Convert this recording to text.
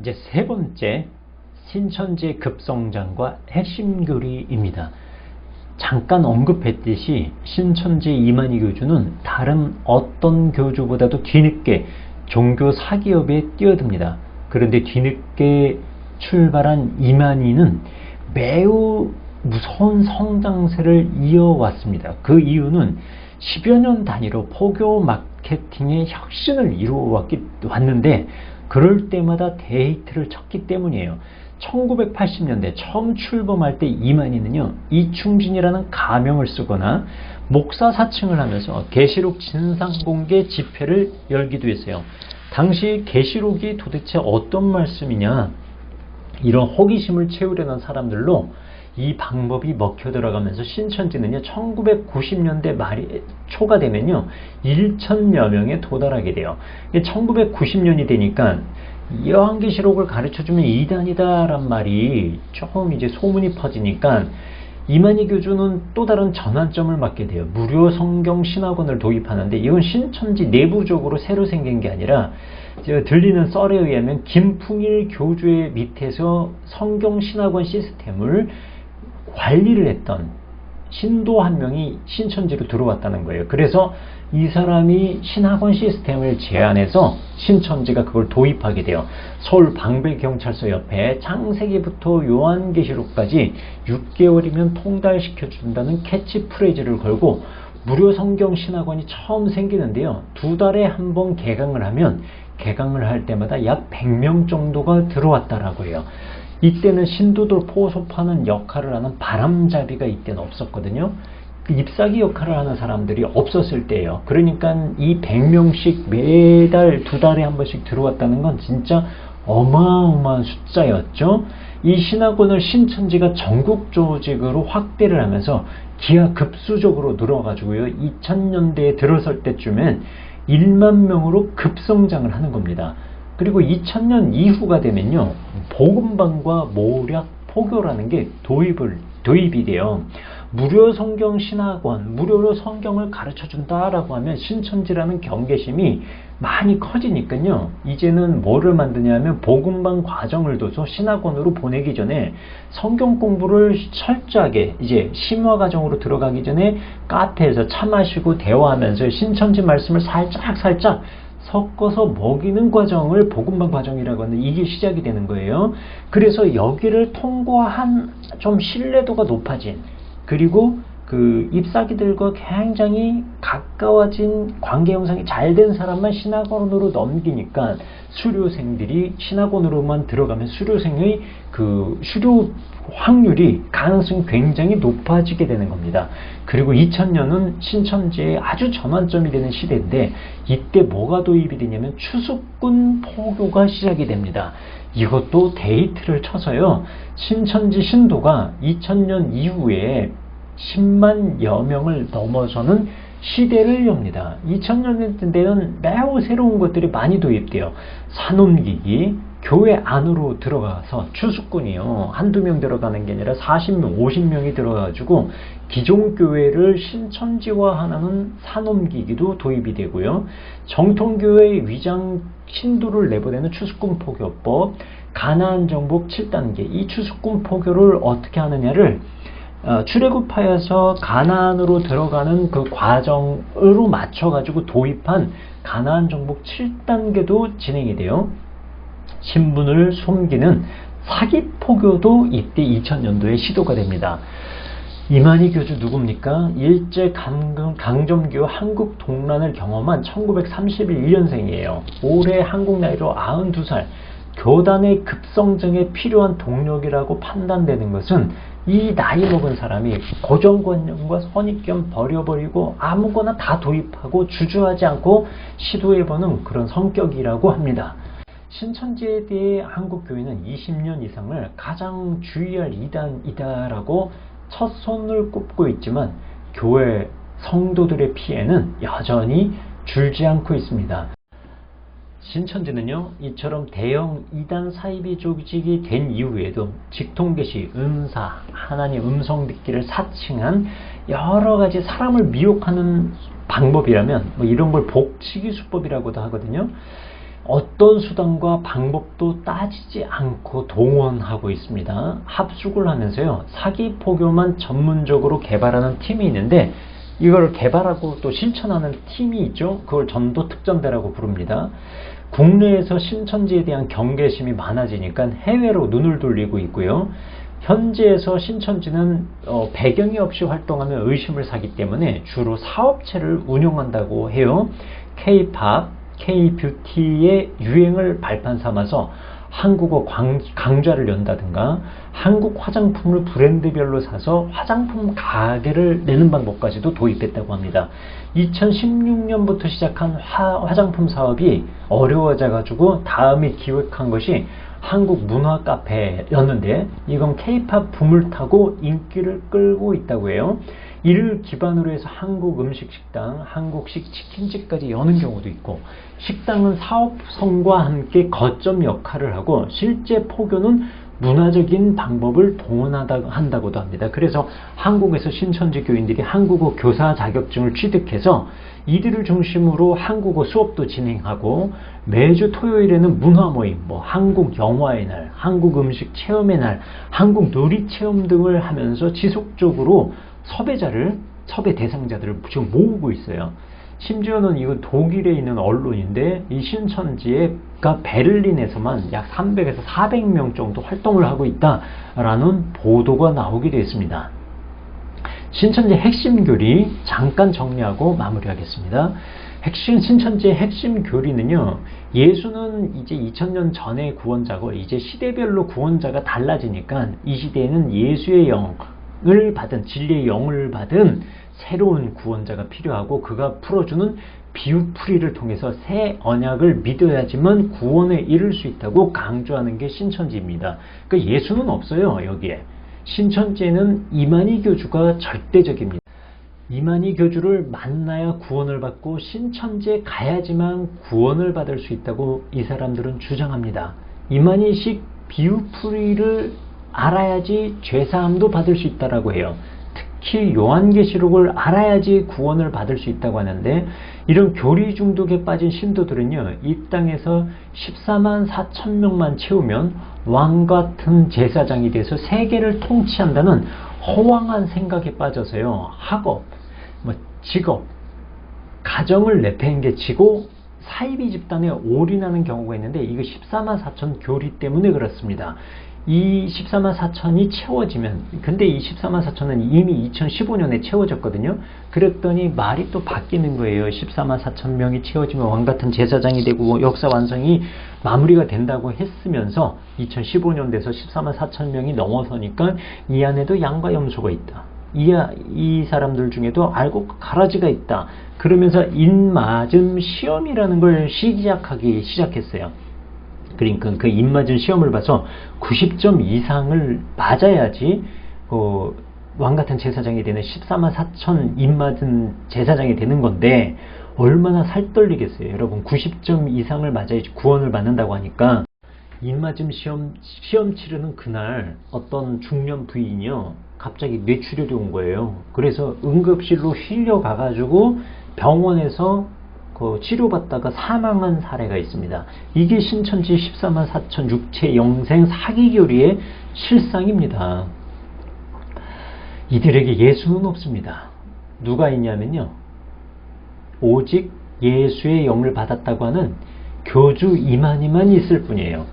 이제 세 번째 신천지의 급성장과 핵심 교리입니다. 잠깐 언급했듯이 신천지 이만희 교주는 다른 어떤 교주보다도 뒤늦게 종교 사기업에 뛰어듭니다. 그런데 뒤늦게 출발한 이만희는 매우 무서운 성장세를 이어왔습니다. 그 이유는 10여 년 단위로 포교 마케팅의 혁신을 이루어왔기, 왔는데 그럴 때마다 데이트를 쳤기 때문이에요. 1980년대 처음 출범할 때 이만희는요 이충진이라는 가명을 쓰거나 목사 사칭을 하면서 계시록 진상공개 집회를 열기도 했어요. 당시 계시록이 도대체 어떤 말씀이냐 이런 호기심을 채우려는 사람들로 이 방법이 먹혀 들어가면서 신천지는요 1990년대 말이 초가 되면요 1천여 명에 도달하게 돼요. 1990년이 되니까 여한계시록을 가르쳐주면 이단이다란 말이 조금 이제 소문이 퍼지니까 이만희 교주는 또 다른 전환점을 맞게 돼요. 무료 성경 신학원을 도입하는데 이건 신천지 내부적으로 새로 생긴 게 아니라 들리는 썰에 의하면 김풍일 교주의 밑에서 성경 신학원 시스템을 관리를 했던 신도 한 명이 신천지로 들어왔다는 거예요. 그래서 이 사람이 신학원 시스템을 제안해서 신천지가 그걸 도입하게 돼요. 서울 방배경찰서 옆에 창세기부터 요한계시록까지 6개월이면 통달시켜 준다는 캐치프레이즈를 걸고 무료 성경 신학원이 처음 생기는데요. 두 달에 한 번 개강을 하면 개강을 할 때마다 약 100명 정도가 들어왔다라고 해요. 이때는 신도들 포섭하는 역할을 하는 바람잡이가 이때는 없었거든요. 그 잎사귀 역할을 하는 사람들이 없었을 때예요. 그러니까 이 100명씩 매달 두 달에 한 번씩 들어왔다는 건 진짜 어마어마한 숫자였죠. 이 신학원을 신천지가 전국 조직으로 확대를 하면서 기하급수적으로 늘어가지고요. 2000년대에 들어설 때쯤엔 1만 명으로 급성장을 하는 겁니다. 그리고 2000년 이후가 되면요. 복음방과 모략 포교라는 게 도입을 도입이 돼요. 무료 성경 신학원, 무료로 성경을 가르쳐 준다라고 하면 신천지라는 경계심이 많이 커지니까요. 이제는 뭐를 만드냐면 복음방 과정을 둬서 신학원으로 보내기 전에 성경 공부를 철저하게 이제 심화 과정으로 들어가기 전에 카페에서 차 마시고 대화하면서 신천지 말씀을 살짝 살짝 섞어서 먹이는 과정을 복음방 과정이라고 하는 이게 시작이 되는 거예요. 그래서 여기를 통과한 좀 신뢰도가 높아진 그리고 그 잎사귀들과 굉장히 가까워진 관계 형성이 잘 된 사람만 신학원으로 넘기니까 수료생들이 신학원으로만 들어가면 수료생의 그 수료 확률이 가능성이 굉장히 높아지게 되는 겁니다. 그리고 2000년은 신천지의 아주 전환점이 되는 시대인데 이때 뭐가 도입이 되냐면 추수꾼 포교가 시작이 됩니다. 이것도 데이트를 쳐서요. 신천지 신도가 2000년 이후에 10만여 명을 넘어서는 시대를 엽니다. 2000년대는 매우 새로운 것들이 많이 도입돼요. 산업기기, 교회 안으로 들어가서 추수꾼이요. 한두 명 들어가는 게 아니라 40명, 50명이 들어가가지고 기존 교회를 신천지화하는 산업기기도 도입이 되고요. 정통교회의 위장 신도를 내보내는 추수꾼 포교법, 가나안 정복 7단계, 이 추수꾼 포교를 어떻게 하느냐를 어, 출애굽하여서 가나안으로 들어가는 그 과정으로 맞춰 가지고 도입한 가나안 정복 7단계도 진행이 돼요. 신분을 숨기는 사기 포교도 이때 2000년도에 시도가 됩니다. 이만희 교주 누굽니까? 일제 강점기후 한국 동란을 경험한 1931년생이에요. 올해 한국 나이로 92살. 교단의 급성장에 필요한 동력이라고 판단되는 것은 이 나이 먹은 사람이 고정관념과 선입견 버려버리고 아무거나 다 도입하고 주저하지 않고 시도해보는 그런 성격이라고 합니다. 신천지에 대해 한국 교회는 20년 이상을 가장 주의할 이단이다라고 첫 손을 꼽고 있지만 교회 성도들의 피해는 여전히 줄지 않고 있습니다. 신천지는요 이처럼 대형 이단 사이비 조직이 된 이후에도 직통계시, 음사, 하나님 음성 듣기를 사칭한 여러 가지 사람을 미혹하는 방법이라면 뭐 이런 걸 복치기 수법이라고도 하거든요. 어떤 수단과 방법도 따지지 않고 동원하고 있습니다. 합숙을 하면서요. 사기 포교만 전문적으로 개발하는 팀이 있는데 이걸 개발하고 또 실천하는 팀이 있죠. 그걸 전도 특전대라고 부릅니다. 국내에서 신천지에 대한 경계심이 많아지니까 해외로 눈을 돌리고 있고요. 현지에서 신천지는 어, 배경이 없이 활동하면 의심을 사기 때문에 주로 사업체를 운영한다고 해요. K-팝, K-뷰티의 유행을 발판 삼아서 한국어 광, 강좌를 연다든가 한국 화장품을 브랜드별로 사서 화장품 가게를 내는 방법까지도 도입했다고 합니다. 2016년부터 시작한 화, 화장품 사업이 어려워져 가지고 다음에 기획한 것이 한국 문화 카페였는데 이건 케이팝 붐을 타고 인기를 끌고 있다고 해요. 이를 기반으로 해서 한국 음식 식당, 한국식 치킨집까지 여는 경우도 있고 식당은 사업성과 함께 거점 역할을 하고 실제 포교는 문화적인 방법을 동원하다 한다고도 합니다. 그래서 한국에서 신천지 교인들이 한국어 교사 자격증을 취득해서 이들을 중심으로 한국어 수업도 진행하고 매주 토요일에는 문화 모임, 뭐 한국 영화의 날, 한국 음식 체험의 날, 한국 놀이 체험 등을 하면서 지속적으로 섭외자를 섭외 대상자들을 지금 모으고 있어요. 심지어는 이건 독일에 있는 언론인데 이 신천지가 베를린에서만 약 300에서 400명 정도 활동을 하고 있다라는 보도가 나오기도 했습니다. 신천지 핵심 교리 잠깐 정리하고 마무리하겠습니다. 핵심 신천지의 핵심 교리는요. 예수는 이제 2000년 전의 구원자고 이제 시대별로 구원자가 달라지니까 이 시대에는 예수의 영 을 받은 진리의 영을 받은 새로운 구원자가 필요하고 그가 풀어주는 비유풀이를 통해서 새 언약을 믿어야지만 구원에 이를 수 있다고 강조하는 게 신천지입니다. 그러니까 예수는 없어요 여기에. 신천지에는 이만희 교주가 절대적입니다. 이만희 교주를 만나야 구원을 받고 신천지에 가야지만 구원을 받을 수 있다고 이 사람들은 주장합니다. 이만희식 비유풀이를 알아야지 죄사함도 받을 수 있다라고 해요. 특히 요한계시록을 알아야지 구원을 받을 수 있다고 하는데 이런 교리 중독에 빠진 신도들은요 이 땅에서 14만 4천 명만 채우면 왕 같은 제사장이 돼서 세계를 통치한다는 허황한 생각에 빠져서요 학업, 뭐 직업, 가정을 내팽개치고 사이비 집단에 올인하는 경우가 있는데 이거 14만 4천 교리 때문에 그렇습니다. 이 14만 4천이 채워지면 근데 이 14만 4천은 이미 2015년에 채워졌거든요. 그랬더니 말이 또 바뀌는 거예요. 14만 4천 명이 채워지면 왕 같은 제사장이 되고 역사 완성이 마무리가 된다고 했으면서 2015년 돼서 14만 4천 명이 넘어서니까 이 안에도 양과 염소가 있다. 이, 이 사람들 중에도 알고 가라지가 있다. 그러면서 인맞음 시험이라는 걸 시작하기 시작했어요. 그러니까 그 입맞은 시험을 봐서 90점 이상을 맞아야지 그왕 같은 제사장이 되는 14만 4천 입맞은 제사장이 되는 건데 얼마나 살떨리겠어요. 여러분 90점 이상을 맞아야지 구원을 받는다고 하니까 입맞음 시험 시험 치르는 그날 어떤 중년 부인이요 갑자기 뇌출혈이 온 거예요. 그래서 응급실로 실려 가가지고 병원에서 그 치료받다가 사망한 사례가 있습니다. 이게 신천지 14만 4천 육체 영생 사기교리의 실상입니다. 이들에게 예수는 없습니다. 누가 있냐면요. 오직 예수의 영을 받았다고 하는 교주 이만희만 있을 뿐이에요.